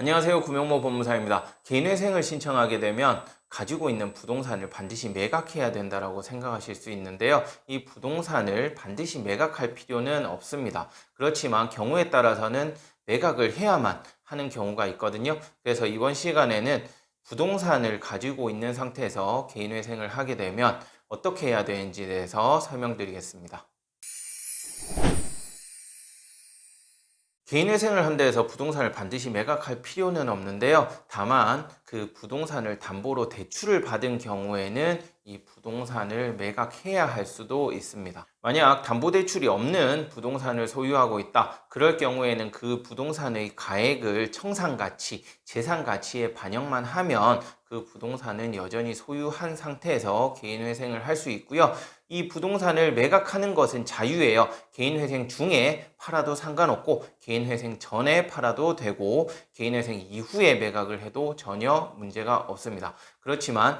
안녕하세요. 구명모 법무사입니다. 개인회생을 신청하게 되면 가지고 있는 부동산을 반드시 매각해야 된다라고 생각하실 수 있는데요. 이 부동산을 반드시 매각할 필요는 없습니다. 그렇지만 경우에 따라서는 매각을 해야만 하는 경우가 있거든요. 그래서 이번 시간에는 부동산을 가지고 있는 상태에서 개인회생을 하게 되면 어떻게 해야 되는지에 대해서 설명드리겠습니다. 개인회생을 한다 해서 부동산을 반드시 매각할 필요는 없는데요. 다만 그 부동산을 담보로 대출을 받은 경우에는 이 부동산을 매각해야 할 수도 있습니다. 만약 담보대출이 없는 부동산을 소유하고 있다. 그럴 경우에는 그 부동산의 가액을 청산가치, 재산가치에 반영만 하면 그 부동산은 여전히 소유한 상태에서 개인회생을 할 수 있고요. 이 부동산을 매각하는 것은 자유예요. 개인회생 중에 팔아도 상관없고 개인회생 전에 팔아도 되고 개인회생 이후에 매각을 해도 전혀 문제가 없습니다. 그렇지만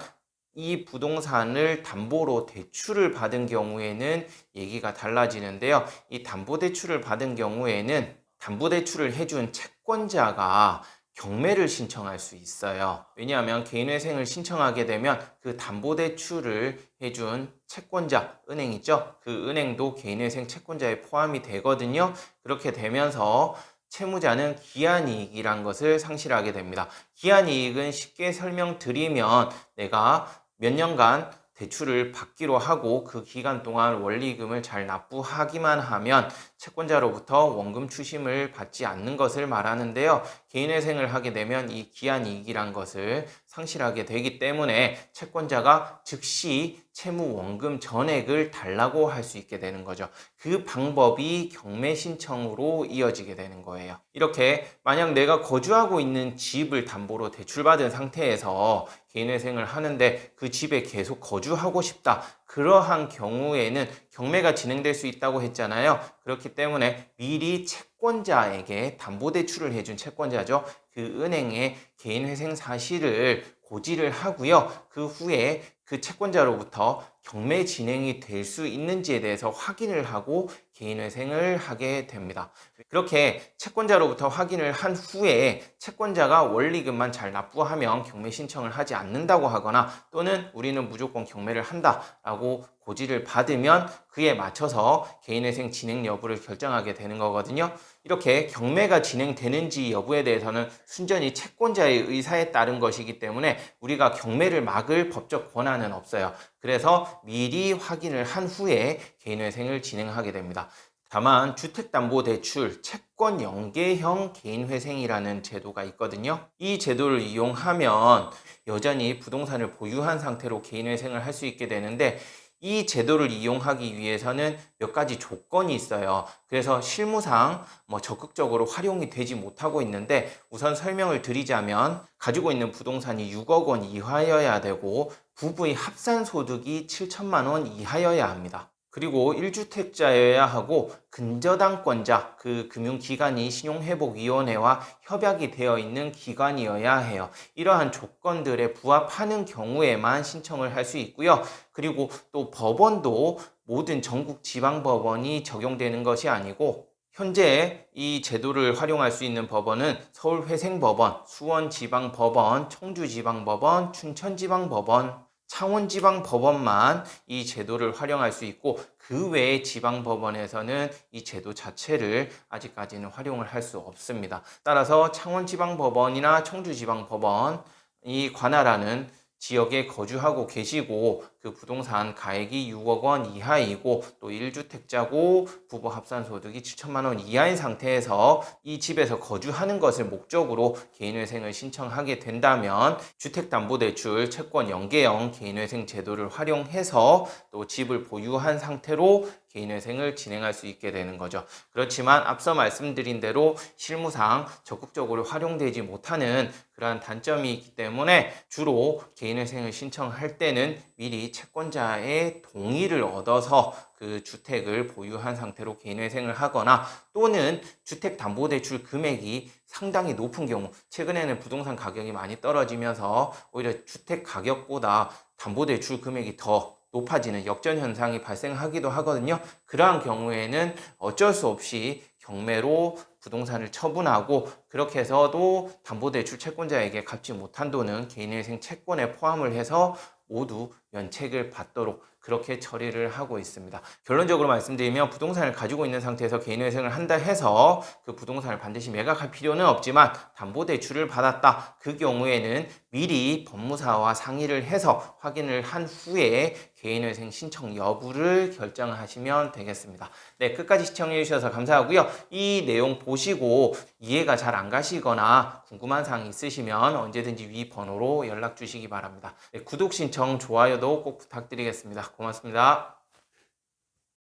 이 부동산을 담보로 대출을 받은 경우에는 얘기가 달라지는데요. 이 담보대출을 받은 경우에는 담보대출을 해준 채권자가 경매를 신청할 수 있어요. 왜냐하면 개인회생을 신청하게 되면 그 담보대출을 해준 채권자, 은행 있죠? 그 은행도 개인회생 채권자에 포함이 되거든요. 그렇게 되면서 채무자는 기한이익이란 것을 상실하게 됩니다. 기한이익은 쉽게 설명드리면 내가 몇 년간 대출을 받기로 하고 그 기간 동안 원리금을 잘 납부하기만 하면 채권자로부터 원금 추심을 받지 않는 것을 말하는데요. 개인회생을 하게 되면 이 기한 이익이란 것을 상실하게 되기 때문에 채권자가 즉시 채무 원금 전액을 달라고 할 수 있게 되는 거죠. 그 방법이 경매 신청으로 이어지게 되는 거예요. 이렇게 만약 내가 거주하고 있는 집을 담보로 대출받은 상태에서 개인회생을 하는데 그 집에 계속 거주하고 싶다. 그러한 경우에는 경매가 진행될 수 있다고 했잖아요. 그렇기 때문에 미리 채권자에게 담보대출을 해준 채권자죠. 그 은행의 개인회생 사실을 고지를 하고요. 그 후에 그 채권자로부터 경매 진행이 될 수 있는지에 대해서 확인을 하고 개인회생을 하게 됩니다. 그렇게 채권자로부터 확인을 한 후에 채권자가 원리금만 잘 납부하면 경매 신청을 하지 않는다고 하거나 또는 우리는 무조건 경매를 한다라고 고지를 받으면 그에 맞춰서 개인회생 진행 여부를 결정하게 되는 거거든요. 이렇게 경매가 진행되는지 여부에 대해서는 순전히 채권자의 의사에 따른 것이기 때문에 우리가 경매를 막을 법적 권한은 없어요. 그래서 미리 확인을 한 후에 개인회생을 진행하게 됩니다. 다만 주택담보대출 채권 연계형 개인회생이라는 제도가 있거든요. 이 제도를 이용하면 여전히 부동산을 보유한 상태로 개인회생을 할 수 있게 되는데 이 제도를 이용하기 위해서는 몇 가지 조건이 있어요. 그래서 실무상 뭐 적극적으로 활용이 되지 못하고 있는데 우선 설명을 드리자면 가지고 있는 부동산이 6억 원 이하여야 되고 부부의 합산 소득이 7천만 원 이하여야 합니다. 그리고 1주택자여야 하고 근저당권자, 그 금융기관이 신용회복위원회와 협약이 되어 있는 기관이어야 해요. 이러한 조건들에 부합하는 경우에만 신청을 할 수 있고요. 그리고 또 법원도 모든 전국 지방법원이 적용되는 것이 아니고 현재 이 제도를 활용할 수 있는 법원은 서울회생법원, 수원지방법원, 청주지방법원, 춘천지방법원, 창원지방법원만 이 제도를 활용할 수 있고 그 외의 지방법원에서는 이 제도 자체를 아직까지는 활용을 할 수 없습니다. 따라서 창원지방법원이나 청주지방법원 이 관할하는 지역에 거주하고 계시고 그 부동산 가액이 6억 원 이하이고 또 1주택자고 부부 합산 소득이 7천만 원 이하인 상태에서 이 집에서 거주하는 것을 목적으로 개인회생을 신청하게 된다면 주택담보대출 채권 연계형 개인회생 제도를 활용해서 또 집을 보유한 상태로 개인회생을 진행할 수 있게 되는 거죠. 그렇지만 앞서 말씀드린 대로 실무상 적극적으로 활용되지 못하는 그러한 단점이 있기 때문에 주로 개인회생을 신청할 때는 미리 채권자의 동의를 얻어서 그 주택을 보유한 상태로 개인회생을 하거나 또는 주택담보대출 금액이 상당히 높은 경우 최근에는 부동산 가격이 많이 떨어지면서 오히려 주택 가격보다 담보대출 금액이 더 높아지는 역전 현상이 발생하기도 하거든요. 그러한 경우에는 어쩔 수 없이 경매로 부동산을 처분하고 그렇게 해서도 담보대출 채권자에게 갚지 못한 돈은 개인회생 채권에 포함을 해서 모두 면책을 받도록 그렇게 처리를 하고 있습니다. 결론적으로 말씀드리면 부동산을 가지고 있는 상태에서 개인회생을 한다 해서 그 부동산을 반드시 매각할 필요는 없지만 담보대출을 받았다. 그 경우에는 미리 법무사와 상의를 해서 확인을 한 후에 개인회생 신청 여부를 결정하시면 되겠습니다. 네, 끝까지 시청해 주셔서 감사하고요. 이 내용 보시고 이해가 잘 안 가시거나 궁금한 사항 있으시면 언제든지 위 번호로 연락 주시기 바랍니다. 네, 구독 신청, 좋아요도 꼭 부탁드리겠습니다. 고맙습니다.